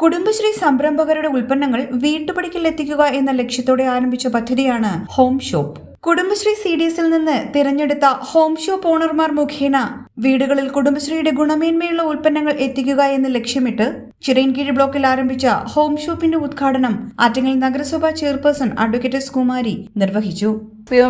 കുടുംബശ്രീ സംരംഭകരുടെ ഉൽപ്പന്നങ്ങൾ വീട്ടുപടിക്കൽ എത്തിക്കുക എന്ന ലക്ഷ്യത്തോടെ ആരംഭിച്ച പദ്ധതിയാണ് home shop. Kudumbashree C D എസിൽ നിന്ന് തിരഞ്ഞെടുത്ത ഹോം ഷോപ്പ് ഓണർമാർ മുഖേന വീടുകളിൽ കുടുംബശ്രീയുടെ ഗുണമേന്മയുള്ള ഉൽപ്പന്നങ്ങൾ എത്തിക്കുക എന്ന് ലക്ഷ്യമിട്ട് ചിറയൻകീഴ് ബ്ലോക്കിൽ ആരംഭിച്ച ഹോം ഷോപ്പിന്റെ ഉദ്ഘാടനം ആറ്റിങ്ങൽ നഗരസഭാ ചെയർപേഴ്സൺ അഡ്വക്കേറ്റ് എസ് കുമാരി നിർവഹിച്ചു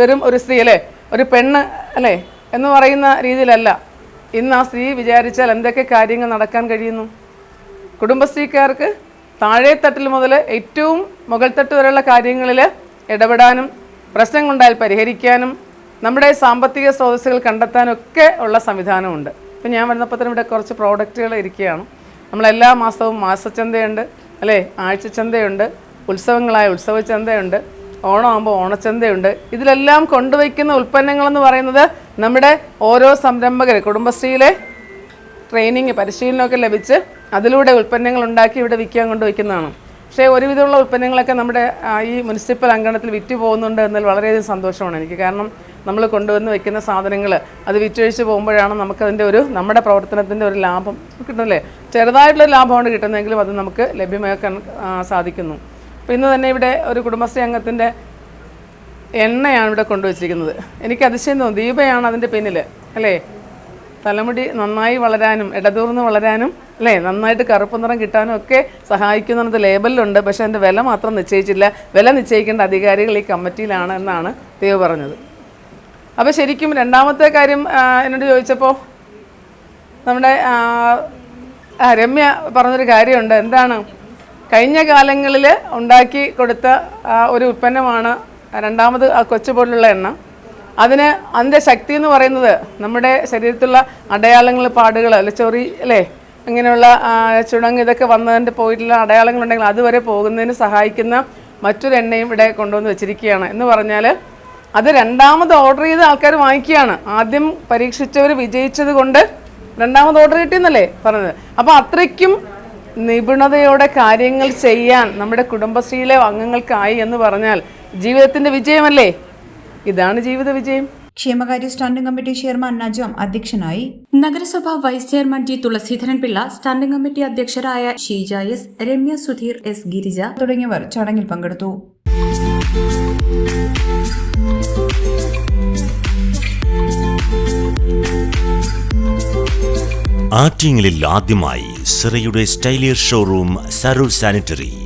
വെറും ഒരു സ്ത്രീ അല്ലേ? ഒരു പെണ്ണ് അല്ലേ? എന്ന് പറയുന്ന രീതിയിലല്ല. ഇന്ന് ആ സ്ത്രീ വിചാരിച്ചാൽ എന്തൊക്കെ കാര്യങ്ങൾ നടക്കാൻ കഴിയുന്നു? കുടുംബശ്രീക്കാർക്ക് താഴെത്തട്ടിൽ മുതൽ ഏറ്റവും തട്ട് വരെയുള്ള കാര്യങ്ങളിൽ ഇടപെടാനും പ്രശ്നങ്ങളുണ്ടായാൽ പരിഹരിക്കാനും നമ്മുടെ സാമ്പത്തിക സ്രോതസ്സുകൾ കണ്ടെത്താനും ഒക്കെ ഉള്ള സംവിധാനമുണ്ട്. ഇപ്പം ഞാൻ വന്നപ്പോൾ തന്നെ ഇവിടെ കുറച്ച് പ്രോഡക്റ്റുകൾ ഇരിക്കുകയാണ്. നമ്മളെല്ലാ മാസവും മാസച്ചന്തയുണ്ട് അല്ലേ? ആഴ്ചച്ചന്തയുണ്ട് ഉത്സവങ്ങളായ ഉത്സവച്ചന്തയുണ്ട് ഓണമാകുമ്പോൾ ഓണച്ചന്തയുണ്ട്. ഇതിലെല്ലാം കൊണ്ടുവയ്ക്കുന്ന ഉൽപ്പന്നങ്ങളെന്ന് പറയുന്നത് നമ്മുടെ ഓരോ സംരംഭകർ കുടുംബശ്രീയിലെ ട്രെയിനിങ് പരിശീലനമൊക്കെ ലഭിച്ച് അതിലൂടെ ഉൽപ്പന്നങ്ങൾ ഉണ്ടാക്കി ഇവിടെ വിൽക്കാൻ കൊണ്ടുവയ്ക്കുന്നതാണ്. പക്ഷേ ഒരുവിധമുള്ള ഉൽപ്പന്നങ്ങളൊക്കെ നമ്മുടെ ഈ മുനിസിപ്പൽ അങ്കണത്തിൽ വിറ്റ് പോകുന്നുണ്ട് എന്നതിൽ വളരെയധികം സന്തോഷമാണ് എനിക്ക്. കാരണം നമ്മൾ കൊണ്ടുവന്ന് വെക്കുന്ന സാധനങ്ങൾ അത് വിറ്റഴിച്ച് പോകുമ്പോഴാണ് നമുക്കതിന്റെ ഒരു നമ്മുടെ പ്രവർത്തനത്തിന്റെ ഒരു ലാഭം കിട്ടുന്നില്ലേ? ചെറുതായിട്ടുള്ള ലാഭമാണ് കിട്ടുന്നതെങ്കിലും അത് നമുക്ക് ലഭ്യമാക്കാൻ സാധിക്കുന്നു. അപ്പോൾ ഇന്ന് തന്നെ ഇവിടെ ഒരു കുടുംബശ്രീ അംഗത്തിന്റെ എണ്ണയാണ് ഇവിടെ കൊണ്ടുവച്ചിരിക്കുന്നത്. എനിക്ക് അതിശയം തോന്നുന്നു ദീപയാണ് അതിന്റെ പിന്നിൽ അല്ലേ? തലമുടി നന്നായി വളരാനും ഇടതൂർന്ന് വളരാനും അല്ലേ? നന്നായിട്ട് കറുപ്പ് നിറം കിട്ടാനും ഒക്കെ സഹായിക്കുന്നുള്ളത് ലേബലിലുണ്ട്. പക്ഷേ അതിന്റെ വില മാത്രം നിശ്ചയിച്ചില്ല. വില നിശ്ചയിക്കേണ്ട അധികാരികൾ ഈ കമ്മിറ്റിയിലാണ് എന്നാണ് ദേവ് പറഞ്ഞത്. അപ്പോൾ ശരിക്കും രണ്ടാമത്തെ കാര്യം എന്നോട് ചോദിച്ചപ്പോൾ നമ്മുടെ രമ്യ പറഞ്ഞൊരു കാര്യമുണ്ട്. എന്താണ്? കഴിഞ്ഞ കാലങ്ങളിൽ ഉണ്ടാക്കി കൊടുത്ത ഒരു ഉൽപ്പന്നമാണ് രണ്ടാമത് ആ കൊച്ചു പോലുള്ള എണ്ണ. അതിന് അതിന്റെ ശക്തി എന്ന് പറയുന്നത് നമ്മുടെ ശരീരത്തിലുള്ള അടയാളങ്ങൾ പാടുകൾ അല്ലെ ചൊറി അല്ലേ ഇങ്ങനെയുള്ള ആ, ചുണങ്ങ് ഇതൊക്കെ വന്നതിന്റെ പോയിട്ടുള്ള അടയാളങ്ങളുണ്ടെങ്കിൽ അതുവരെ പോകുന്നതിന് സഹായിക്കുന്ന മറ്റൊരു എണ്ണയും ഇവിടെ കൊണ്ടുവന്ന് വെച്ചിരിക്കുകയാണ്. എന്ന് പറഞ്ഞാൽ അത് രണ്ടാമത് ഓർഡർ ചെയ്ത ആൾക്കാർ വാങ്ങിക്കുകയാണ്. ആദ്യം പരീക്ഷിച്ചവർ വിജയിച്ചത് കൊണ്ട് രണ്ടാമത് ഓർഡർ കിട്ടിയെന്നല്ലേ പറഞ്ഞത്. അപ്പോൾ അത്രയ്ക്കും നിപുണതയോടെ കാര്യങ്ങൾ ചെയ്യാൻ നമ്മുടെ കുടുംബശ്രീയിലെ അംഗങ്ങൾക്കായി എന്ന് പറഞ്ഞാൽ ജീവിതത്തിന്റെ വിജയമല്ലേ? ഇതാണ് ജീവിത വിജയം. ക്ഷേമകാര്യ സ്റ്റാൻഡിംഗ് കമ്മിറ്റി ചെയർമാൻ നജാം അധ്യക്ഷനായി. നഗരസഭാ vice chairman G Thulaseedharan Pillai standing committee അധ്യക്ഷരായ Sheeja S Ramya Sudheer S Girija തുടങ്ങിയവർ ചടങ്ങിൽ പങ്കെടുത്തു. ആറ്റിങ്ങലിൽ ആദ്യമായി സിറയുടെ സ്റ്റൈലിയർ ഷോറൂം സരൂർ സാനിറ്ററി.